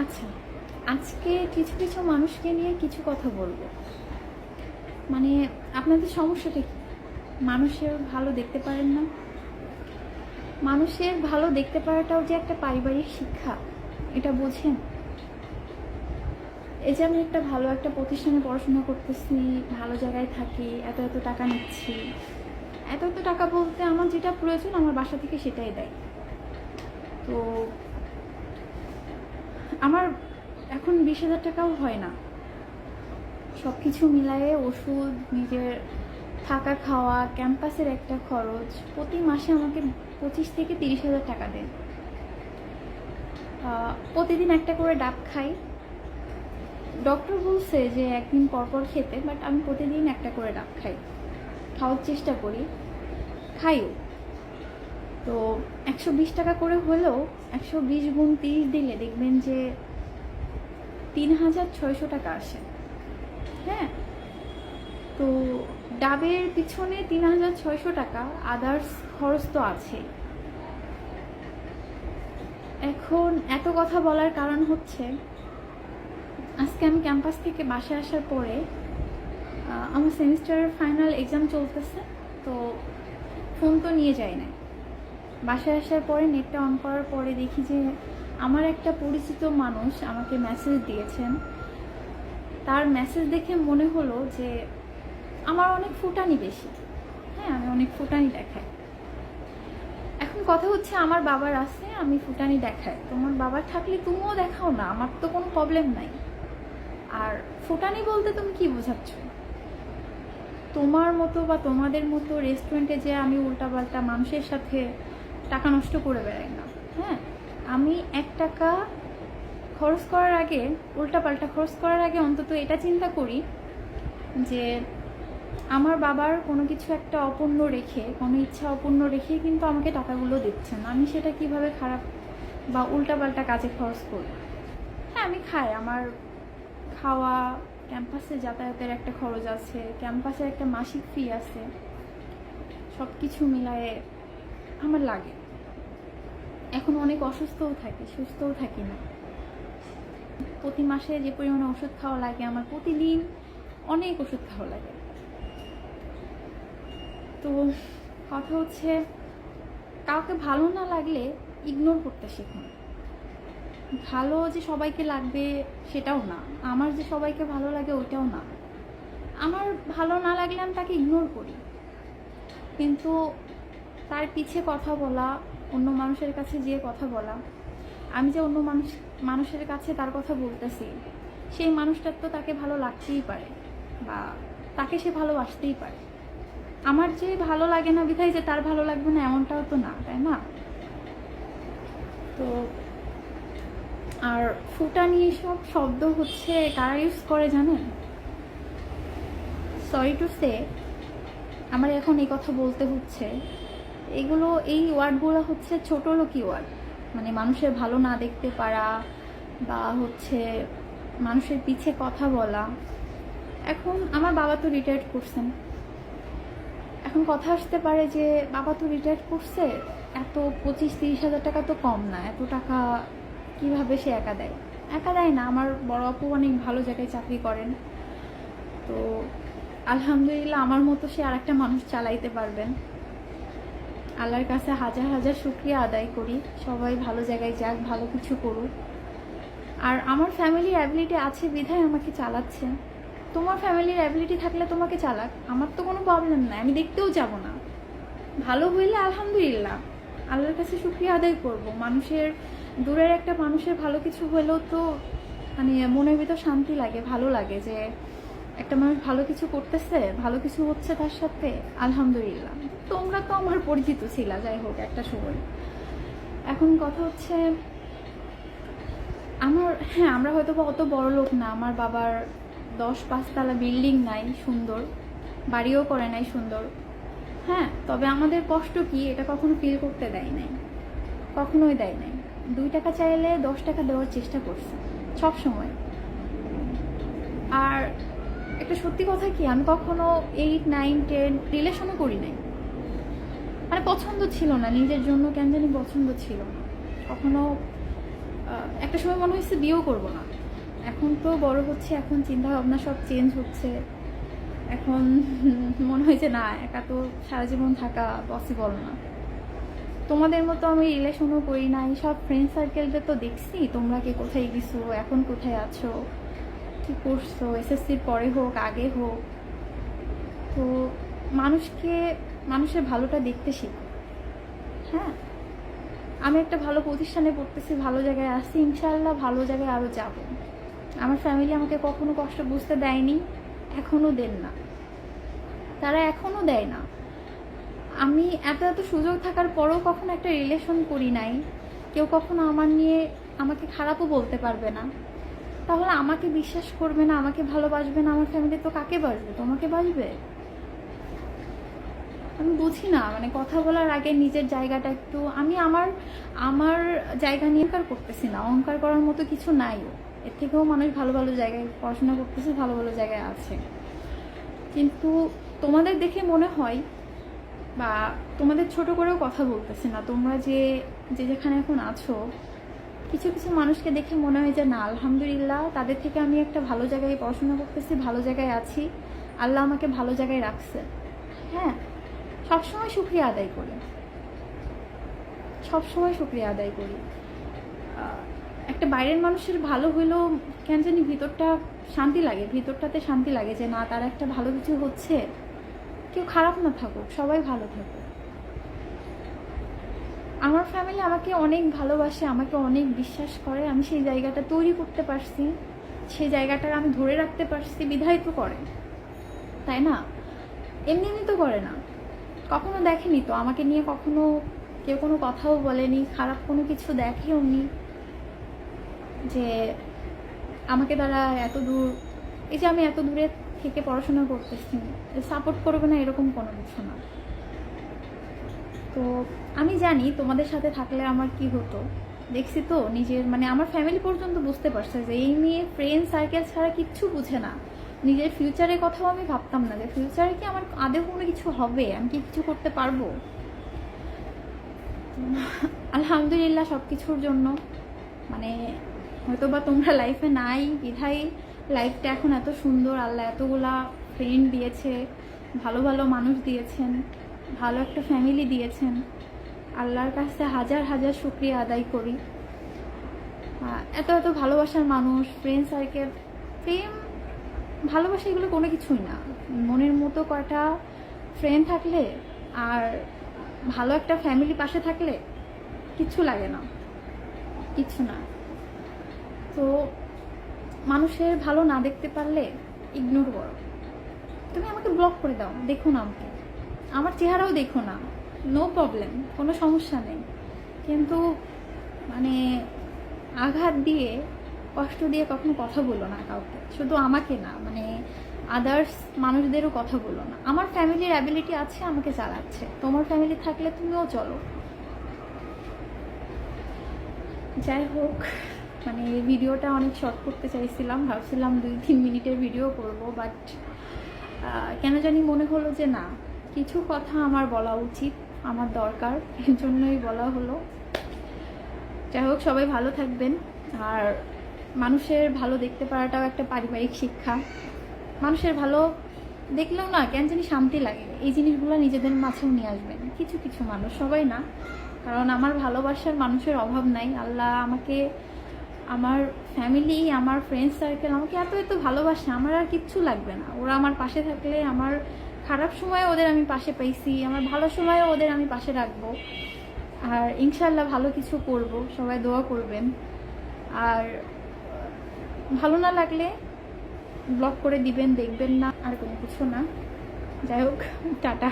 আচ্ছা আজকে কিছু কিছু মানুষকে নিয়ে কিছু কথা বলব। মানে আপনাদের সমস্যাটা কি? মানুষের ভালো দেখতে পারেন না। মানুষের ভালো দেখতে পারাটাও যে একটা পারিবারিক শিক্ষা, এটা বোঝেন। এই যে আমি একটা ভালো একটা প্রতিষ্ঠানে পড়াশোনা করতেছি, ভালো জায়গায় থাকি, এত এত টাকা নিচ্ছি, এত এত টাকা বলতে আমার যেটা প্রয়োজন আমার বাসা থেকে সেটাই দেয়। তো আমার এখন বিশ হাজার টাকাও হয় না। সব কিছু মিলায়ে ওষুধ, নিজের থাকা খাওয়া, ক্যাম্পাসের একটা খরচ, প্রতি মাসে আমাকে পঁচিশ থেকে তিরিশ হাজার টাকা দেন প্রতিদিন একটা করে ডাব খাই। ডক্টর বলছে যে একদিন পর পর খেতে বাট আমি প্রতিদিন একটা করে ডাব খাই। খাওয়ার চেষ্টা করি। খাইও। তো একশো বিশ টাকা করে হলেও একশো বিশ গুণ তিরিশ দিলে দেখবেন যে তিন হাজার ছয়শো টাকা আসে। হ্যাঁ? তো ডাবের পিছনে তিন হাজার ছয়শো টাকা, আদার্স খরচ তো আছে এখন এত কথা বলার কারণ হচ্ছে, আজকে আমি ক্যাম্পাস থেকে বাসায় আসার পরে আমার সেমিস্টারের ফাইনাল এক্সাম চলতেছে, তো ফোন তো নিয়ে যাই না বাসায় আসার পরে নেটটা অন করার পরে দেখি যে আমার একটা পরিচিত মানুষ আমাকে মেসেজ দিয়েছেন। তার মেসেজ দেখে মনে হলো যে আমার অনেক ফুটানি বেশি। হ্যাঁ আমি অনেক ফুটানি দেখাই। এখন কথা হচ্ছে আমার বাবার আছে, আমি ফুটানি দেখাই। তোমার বাবার থাকলে তুমিও দেখাও না, আমার তো কোনো প্রবলেম নাই। আর ফুটানি বলতে তুমি কি বোঝাচ্ছ? তোমার মতো বা তোমাদের মতো রেস্টুরেন্টে যে আমি উল্টাপাল্টা মানুষের সাথে টাকা নষ্ট করে বেড়াই না। হ্যাঁ আমি এক টাকা খরচ করার আগে, উল্টাপাল্টা খরচ করার আগে অন্তত এটা চিন্তা করি যে আমার বাবার কোনো কিছু একটা অপূর্ণ রেখে, কোনো ইচ্ছা অপূর্ণ রেখে কিন্তু আমাকে টাকাগুলো দিচ্ছেন। আমি সেটা কীভাবে খারাপ বা উল্টাপাল্টা কাজে খরচ করি হ্যাঁ আমি খাই। আমার খাওয়া, ক্যাম্পাসে যাতায়াতের একটা খরচ আছে ক্যাম্পাসের একটা মাসিক ফি আছে সব কিছু মিলায়ে আমার লাগে। এখন অনেক অসুস্থও থাকি, সুস্থও থাকি না। প্রতি মাসে যে পরিমাণে ওষুধ খাওয়া লাগে, আমার প্রতিদিন অনেক ওষুধ খাওয়া লাগে। তো কথা হচ্ছে, কাউকে ভালো না লাগলে ইগনোর করতে শিখুন ভালো যে সবাইকে লাগবে সেটাও না। আমার যে সবাইকে ভালো লাগে ওইটাও না। আমার ভালো না লাগলে আমি তাকে ইগনোর করি। কিন্তু তার পিছে কথা বলা, অন্য মানুষের কাছে যেয়ে কথা বলা। আমি যে অন্য মানুষ, মানুষের কাছে তার কথা বলতেছি, সেই মানুষটার তো তাকে ভালো লাগতেই পারে বা তাকে সে ভালোবাসতেই পারে। আমার যে ভালো লাগে না বিধায় যে তার ভালো লাগবে না এমনটাও তো না, তাই না? তো আর ফুটানি সব শব্দ হচ্ছে, কারা ইউজ করে জানেন? সরি টু সে আমার এখন এই কথা বলতে হচ্ছে। এগুলো, এই ওয়ার্ডগুলো হচ্ছে ছোট লোকই ওয়ার্ড। মানে মানুষের ভালো না দেখতে পারা বা হচ্ছে মানুষের পিছে কথা বলা। এখন আমার বাবা তো রিটায়ার্ড করছেন। এখন কথা আসতে পারে যে, বাবা তো রিটায়ার্ড করছে, এত পঁচিশ, তিরিশ হাজার টাকা তো কম না, এত টাকা কীভাবে সে একা দেয়? একা দেয় না, আমার বড় আপু অনেক ভালো জায়গায় চাকরি করেন। তো আলহামদুলিল্লাহ, আমার মতো সে আর একটা মানুষ চালাইতে পারবেন। আল্লাহর কাছে হাজার হাজার শুক্রিয়া আদায় করি। সবাই ভালো জায়গায় যাক, ভালো কিছু করুক। আর আমার ফ্যামিলির অ্যাবিলিটি আছে, বিধায় আমাকে চালাচ্ছে। তোমার ফ্যামিলির অ্যাবিলিটি থাকলে তোমাকে চালাক, আমার তো কোনো প্রবলেম নাই, আমি দেখতেও যাব না। ভালো হইলে আলহামদুলিল্লাহ, আল্লাহর কাছে শুক্রিয়া আদায় করব। মানুষের, দূরের একটা মানুষের ভালো কিছু হলেও তো মানে মনের ভিতর শান্তি লাগে, ভালো লাগে যে একটা মানুষ ভালো কিছু করতেছে, ভালো কিছু হচ্ছে তার সাথে, আলহামদুলিল্লাহ। তোমরা তো আমার পরিচিত ছিল, যাই হোক, একটা সময়। এখন কথা হচ্ছে, আমার হ্যাঁ আমরা হয়তো বা অত বড় লোক না, আমার বাবার দশ পাঁচতলা বিল্ডিং নাই সুন্দর, বাড়িও করে নাই সুন্দর। হ্যাঁ তবে আমাদের কষ্ট কি, এটা কখনো ফিল করতে দেয় নাই, কখনোই দেয় নাই। দুই টাকা চাইলে দশ টাকা দেওয়ার চেষ্টা করছে, সব সময়। আর একটা সত্যি কথা কি, আমি কখনো এইট নাইন টেন রিলেশনও করি নাই। মানে পছন্দ ছিল না, নিজের জন্য কেন জানি পছন্দ ছিল না। কখনো একটা সময় মনে হয়েছে বিয়েও করব না। এখন তো বড় হচ্ছে, এখন চিন্তা ভাবনা সব চেঞ্জ হচ্ছে। এখন মনে হয়েছে না, একা তো সারা জীবন থাকা পসিবল না। তোমাদের মতো আমি রিলেশনও করি নাই, সব ফ্রেন্ড সার্কেলটা তো দেখছি, তোমরা কে কোথায় গেছো, এখন কোথায় আছো, কি করছ এসএসসির পরে হোক, আগে হোক। তো মানুষকে মানুষের ভালোটা দেখতে শিখো হ্যাঁ? আমি একটা ভালো প্রতিষ্ঠানে পড়তেছি, ভালো জায়গায় আসছি ইনশাল্লাহ ভালো জায়গায় আরও যাব। আমার ফ্যামিলি আমাকে কখনো কষ্ট বুঝতে দেয়নি এখনও দেন না। তারা এখনও দেয় না। আমি এত এত সুযোগ থাকার পরেও কখনো একটা রিলেশন করি নাই। কেউ কখনো আমার নিয়ে আমাকে খারাপও বলতে পারবে না। তাহলে আমাকে বিশ্বাস করবে না, আমাকে ভালোবাসবে না, আমার ফ্যামিলি তো কাকে বাসবে? তোমাকে বাসবে? আমি বুঝি না মানে কথা বলার আগে নিজের জায়গাটা একটু, আমি আমার আমার জায়গা নিয়ে অহংকার করতেছি না, অহংকার করার মতো কিছু নাই। এর থেকেও মানুষ ভালো ভালো জায়গায় পড়াশোনা করতেছে, ভালো ভালো জায়গায় আছে। কিন্তু তোমাদের দেখে মনে হয়, বা তোমাদের ছোট করেও কথা বলতেছে না, তোমরা যে যে যেখানে এখন আছো, কিছু কিছু মানুষকে দেখে মনে হয় যে না, আলহামদুলিল্লাহ, তাদের থেকে আমি একটা ভালো জায়গায় পড়াশোনা করতেছি, ভালো জায়গায় আছি, আল্লাহ আমাকে ভালো জায়গায় রাখছে। হ্যাঁ সবসময় শুক্রিয়া আদায় করি। সবসময় শুক্রিয়া আদায় করি। একটা বাইরের মানুষের ভালো হইলেও কেন জানি ভিতরটা শান্তি লাগে, ভিতরটাতে শান্তি লাগে যে না, তার একটা ভালো কিছু হচ্ছে। কেউ খারাপ না থাকুক, সবাই ভালো থাকুক। আমার ফ্যামিলি আমাকে অনেক ভালোবাসে, আমাকে অনেক বিশ্বাস করে, আমি সেই জায়গাটা তৈরি করতে পারছি। সেই জায়গাটা আমি ধরে রাখতে পারছি, বিধায়িত করে। তাই না? এমনি এমনি তো করে না। কখনো দেখেনি তো? আমাকে নিয়ে কখনো কেউ কোনো কথাও বলেনি, খারাপ কোনো কিছু দেখেও নি। যে আমাকে তারা এত দূর, এই যে আমি এত দূরে থেকে পড়াশোনা করতেছি সাপোর্ট করবে না এরকম কোনো কিছু না। তো আমি জানি তোমাদের সাথে থাকলে আমার কি হতো। দেখছি তো নিজের মানে আমার ফ্যামিলি পর্যন্ত বুঝতে পারছে যে এই মেয়ে ফ্রেন্ড সার্কেল ছাড়া কিচ্ছু বুঝে না। নিজের ফিউচারের কথাও আমি ভাবতাম না যে ফিউচারে কি আমার আদেও কোনো কিছু হবে? আমি কি কিছু করতে পারব? আলহামদুলিল্লাহ সব কিছুর জন্য। মানে হয়তো বা তোমরা লাইফে নাই, বিধাই লাইফটা এখন এত সুন্দর, আল্লাহ এতগুলা ফ্রেন্ড দিয়েছে, ভালো ভালো মানুষ দিয়েছেন, ভালো একটা ফ্যামিলি দিয়েছেন। আল্লাহর কাছে হাজার হাজার শুক্রিয়া আদায় করি। এত এত ভালোবাসার মানুষ ফ্রেন্ড সার্কেল প্রেম ভালোবাসা এগুলো কোনো কিছুই না। মনের মতো কয়টা ফ্রেন্ড থাকলে আর ভালো একটা ফ্যামিলি পাশে থাকলে কিচ্ছু লাগে না। কিচ্ছু না। তো মানুষের ভালো না দেখতে পারলে ইগনোর করো। তুমি আমাকে ব্লক করে দাও, দেখো না আমাকে। আমার চেহারাও দেখো না। নো প্রবলেম কোনো সমস্যা নেই। কিন্তু মানে আঘাত দিয়ে কষ্ট দিয়ে কখনো কথা বলো না কাউকে। শুধু আমাকে না মানে আদার্স মানুষদেরও কথা বলো না। আমার ফ্যামিলির অ্যাবিলিটি আছে, আমাকে চালাচ্ছে। তোমার ফ্যামিলি থাকলে তুমিও চলো। যাই হোক মানে ভিডিওটা অনেক শর্ট করতে চাইছিলাম। ভাবছিলাম দুই তিন মিনিটের ভিডিও করব বাট কেন জানি মনে হলো যে না, কিছু কথা আমার বলা উচিত, আমার দরকার। এর জন্যই বলা হলো। যাই হোক, সবাই ভালো থাকবেন। আর মানুষের ভালো দেখতে পারাটাও একটা পারিবারিক শিক্ষা। মানুষের ভালো দেখলেও না কেন জানি শান্তি লাগে। এই জিনিসগুলো নিজেদের মাঝেও নিয়ে আসবেন। কিছু কিছু মানুষ, সবাই না। কারণ আমার ভালোবাসার মানুষের অভাব নাই। আল্লাহ আমাকে, আমার ফ্যামিলি আমার ফ্রেন্ড সার্কেল আমাকে এত এত ভালোবাসে। আমার আর কিচ্ছু লাগবে না। ওরা আমার পাশে থাকলে আমার খারাপ সময়ে ওদের আমি পাশে পাইছি। আমার ভালো সময়ে ওদের আমি পাশে রাখব। আর ইনশাল্লাহ ভালো কিছু করব। সবাই দোয়া করবেন। আর ভালো না লাগলে ব্লক করে দিবেন, দেখবেন না, আর কোনো কিছু না। যাই হোক, টাটা।